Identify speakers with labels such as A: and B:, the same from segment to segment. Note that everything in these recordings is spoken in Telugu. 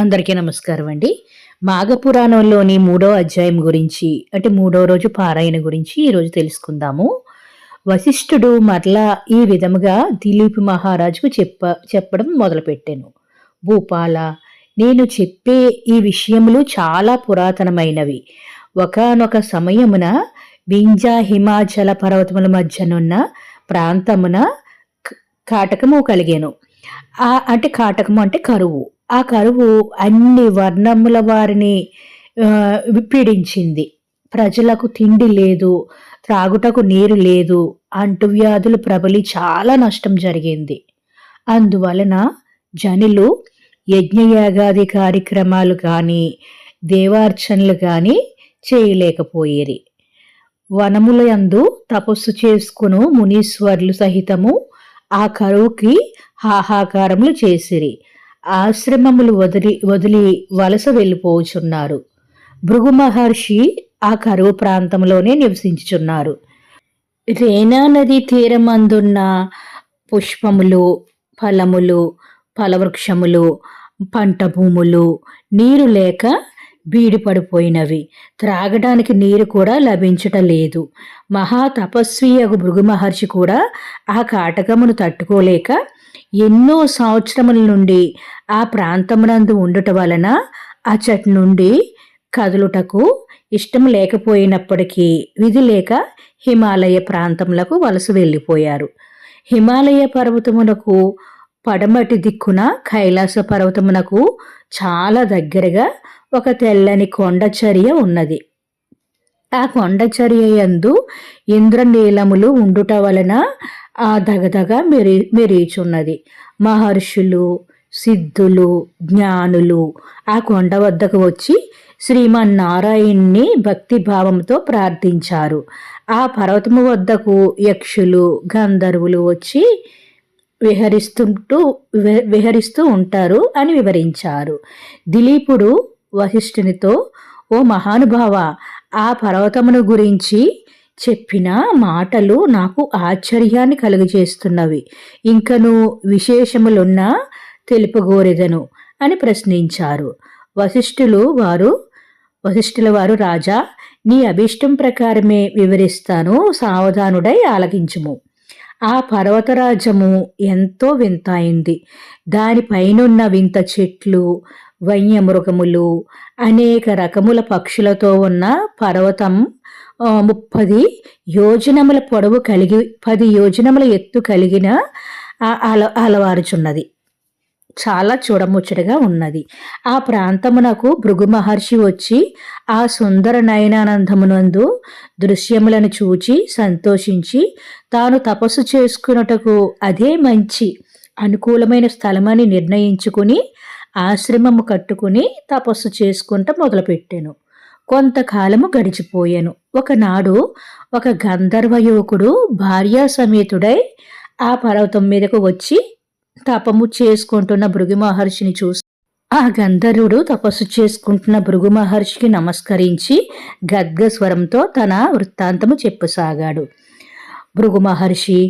A: అందరికీ నమస్కారం అండి. మాఘపురాణంలోని మూడో అధ్యాయం గురించి అంటే మూడో రోజు పారాయణ గురించి ఈరోజు తెలుసుకుందాము. వశిష్ఠుడు మరలా ఈ విధముగా దిలీప్ మహారాజుకు చెప్ప చెప్పడం మొదలుపెట్టాను. భూపాల నేను చెప్పే ఈ విషయములు చాలా పురాతనమైనవి. ఒకనొక సమయమున వింజా హిమాచల పర్వతముల మధ్యనున్న ప్రాంతమున కాటకము కలిగాను. ఆ అంటే కాటకము అంటే కరువు. ఆ కరువు అన్ని వర్ణముల వారిని ఆ, పీడించింది ప్రజలకు తిండి లేదు త్రాగుటకు నీరు లేదు అంటువ్యాధులు ప్రబలి చాలా నష్టం జరిగింది. అందువలన జనులు యజ్ఞయాగాది కార్యక్రమాలు కానీ దేవార్చనలు కానీ చేయలేకపోయేరి. వనములయందు తపస్సు చేసుకును మునీశ్వర్లు సహితము ఆ కరువుకి హాహాకారములు చేసిరి. ఆశ్రమములు వదిలి వదిలి వలస వెళ్ళిపోచున్నారు. భృగు మహర్షి ఆ కరువు ప్రాంతంలోనే నివసించుచున్నారు. రేనా నది తీరమందున్న పుష్పములు ఫలములు ఫలవృక్షములు పంట భూములు నీరు లేక బీడిపడిపోయినవి త్రాగడానికి నీరు కూడా లభించటం లేదు. మహా తపస్వి అగు భృగు మహర్షి కూడా ఆ కాటకమును తట్టుకోలేక ఎన్నో సంవత్సరముల నుండి ఆ ప్రాంతమునందు ఉండుట వలన అచ్చటి నుండి కదులుటకు ఇష్టం లేకపోయినప్పటికీ విధి లేక హిమాలయ ప్రాంతములకు వలస వెళ్ళిపోయారు. హిమాలయ పర్వతమునకు పడమటి దిక్కున కైలాస పర్వతమునకు చాలా దగ్గరగా ఒక తెల్లని కొండచర్య ఉన్నది. ఆ కొండచర్య యందు ఇంద్రనీలములు ఉండుట వలన ఆ దగదగ మెరి మెరీచున్నది మహర్షులు సిద్ధులు జ్ఞానులు ఆ కొండ వద్దకు వచ్చి శ్రీమన్నారాయణ్ణి భక్తిభావంతో ప్రార్థించారు. ఆ పర్వతము వద్దకు యక్షులు గంధర్వులు వచ్చి విహరిస్తుంటూ విహరిస్తూ ఉంటారు అని వివరించారు. దిలీపుడు వశిష్ఠునితో ఓ మహానుభావ ఆ పర్వతమును గురించి చెప్పిన మాటలు నాకు ఆశ్చర్యాన్ని కలుగజేస్తున్నవి. ఇంకను విశేషములున్నా తెలుపగోరెదను అని ప్రశ్నించారు. వశిష్ఠులు వారు వశిష్ఠుల వారు రాజా నీ అభిష్టం ప్రకారమే వివరిస్తాను సావధానుడై ఆలకించుము. ఆ పర్వతరాజము ఎంతో వింతైంది దానిపైనున్న వింత చెట్లు వన్యమృగములు అనేక రకముల పక్షులతో ఉన్న పర్వతం ముప్పది యోజనముల పొడవు కలిగి పది యోజనముల ఎత్తు కలిగిన అల అలవారుచున్నది. చాలా చూడముచ్చటగా ఉన్నది. ఆ ప్రాంతమునకు భృగు మహర్షి వచ్చి ఆ సుందర నయనానందమునందు దృశ్యములను చూచి సంతోషించి తాను తపస్సు చేసుకున్నటకు అదే మంచి అనుకూలమైన స్థలమని నిర్ణయించుకుని ఆశ్రమము కట్టుకుని తపస్సు చేసుకుంట మొదలుపెట్టాను. కొంతకాలము గడిచిపోయాను. ఒకనాడు ఒక గంధర్వ యువకుడు భార్యా సమేతుడై ఆ పర్వతం మీదకు వచ్చి తపము చేసుకుంటున్న భృగు మహర్షిని చూసి ఆ గంధర్వుడు తపస్సు చేసుకుంటున్న భృగు మహర్షికి నమస్కరించి గద్గ స్వరంతో తన వృత్తాంతము చెప్పసాగాడు. భృగు మహర్షి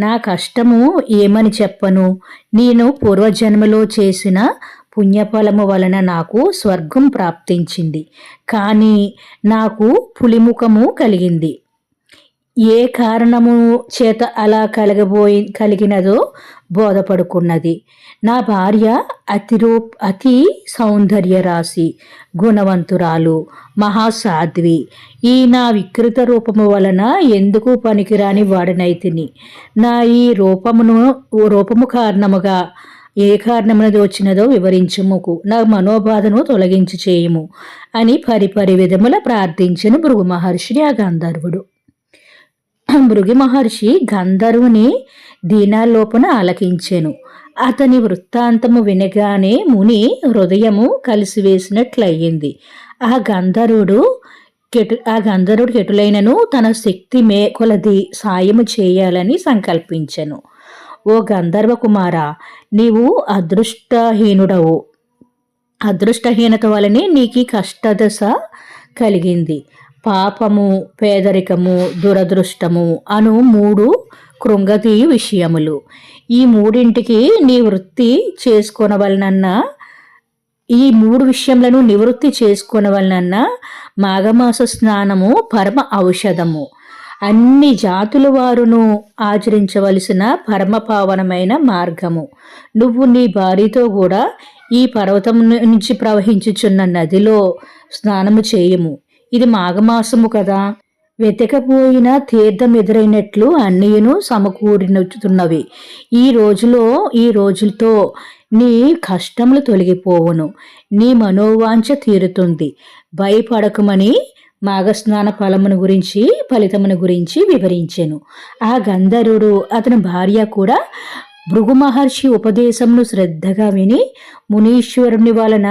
A: నా కష్టము ఏమని చెప్పను? నేను పూర్వజన్మలో చేసిన పుణ్యఫలము వలన నాకు స్వర్గం ప్రాప్తించింది. కానీ నాకు పులిముఖము కలిగింది. ఏ కారణము చేత అలా కలగబోయి కలిగినదో బోధపడుకున్నది. నా భార్య అతిరూ అతి సౌందర్య రాశి గుణవంతురాలు మహాసాధ్వి. ఈ నా వికృత రూపము వలన ఎందుకు పనికిరాని వాడనైతిని నా ఈ రూపమును రూపము కారణముగా ఏ కారణమున దోచినదో వివరించుముకు. నా మనోబాధను తొలగించి చేయుము అని పరిపరి విధముల ప్రార్థించిన భృగు మహర్షిని ఆ గంధర్వుడు. భృగి మహర్షి గంధర్వుని దీనాలోపన ఆలకించెను. అతని వృత్తాంతము వినగానే ముని హృదయము కలిసివేసినట్లయింది. ఆ గంధర్వుడు కెటు ఆ గంధర్వుడు కెటులైనను తన శక్తి మే కొలది సాయము చేయాలని సంకల్పించెను. ఓ గంధర్వకుమార నీవు అదృష్టహీనుడవు. అదృష్టహీనత వలనే నీకు కష్టదశ కలిగింది. పాపము పేదరికము దురదృష్టము అను మూడు కృంగతీయు విషయములు. ఈ మూడింటికి నీ వృత్తి చేసుకొనవలనన్న ఈ మూడు విషయములను నివృత్తి చేసుకునే వలన మాఘమాస స్నానము పరమ ఔషధము. అన్ని జాతుల వారును ఆచరించవలసిన పరమపావనమైన మార్గము. నువ్వు నీ భార్యతో కూడా ఈ పర్వతం నుంచి ప్రవహించుచున్న నదిలో స్నానము చేయము. ఇది మాఘమాసము కదా. వెతకపోయిన తీర్థం ఎదురైనట్లు అన్నీను సమకూరినతున్నవి ఈ రోజులో ఈ రోజులతో నీ కష్టములు తొలగిపోవును. నీ మనోవాంఛ తీరుతుంది. భయపడకమని మాఘస్నాన ఫలమును గురించి ఫలితమును గురించి వివరించెను. ఆ గంధర్వుడు అతని భార్య కూడా భృగు మహర్షి ఉపదేశమును శ్రద్ధగా విని మునీశ్వరుని వలన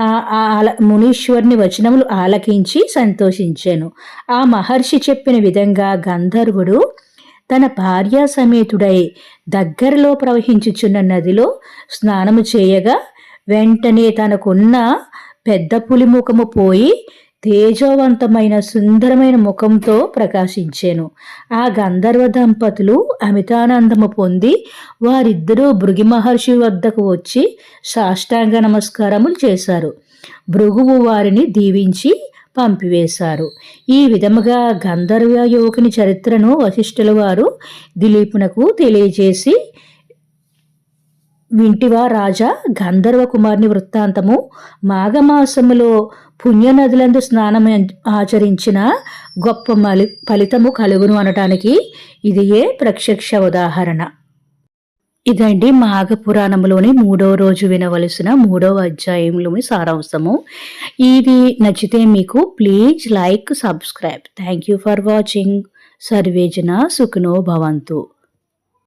A: ఆల మునీశ్వరుని వచనములు ఆలకించి సంతోషించాను. ఆ మహర్షి చెప్పిన విధంగా గంధర్వుడు తన భార్య సమేతుడై దగ్గరలో ప్రవహించుచున్న నదిలో స్నానము చేయగా వెంటనే తనకున్న పెద్ద పులి ముఖము పోయి తేజోవంతమైన సుందరమైన ముఖంతో ప్రకాశించాను. ఆ గంధర్వ దంపతులు అమితానందము పొంది వారిద్దరూ భృగి మహర్షి వద్దకు వచ్చి సాష్టాంగ నమస్కారములు చేశారు. భృగువు వారిని దీవించి పంపివేశారు. ఈ విధముగా గంధర్వ యువకుని చరిత్రను వశిష్ఠుల వారు దిలీపునకు తెలియజేసి వింటివా రాజా గంధర్వ కుమార్ని వృత్తాంతము. మాఘమాసములో పుణ్యనదులందు స్నానం ఆచరించిన గొప్ప మలి ఫలితము కలుగును అనటానికి ఇదియే ప్రత్యక్ష ఉదాహరణ. ఇదండి మాఘ పురాణంలోని మూడవ రోజు వినవలసిన మూడవ అధ్యాయంలోని సారాంశము. ఇది నచ్చితే మీకు please like subscribe. Thank you for watching. సర్వేజన సుఖనో భవంతు.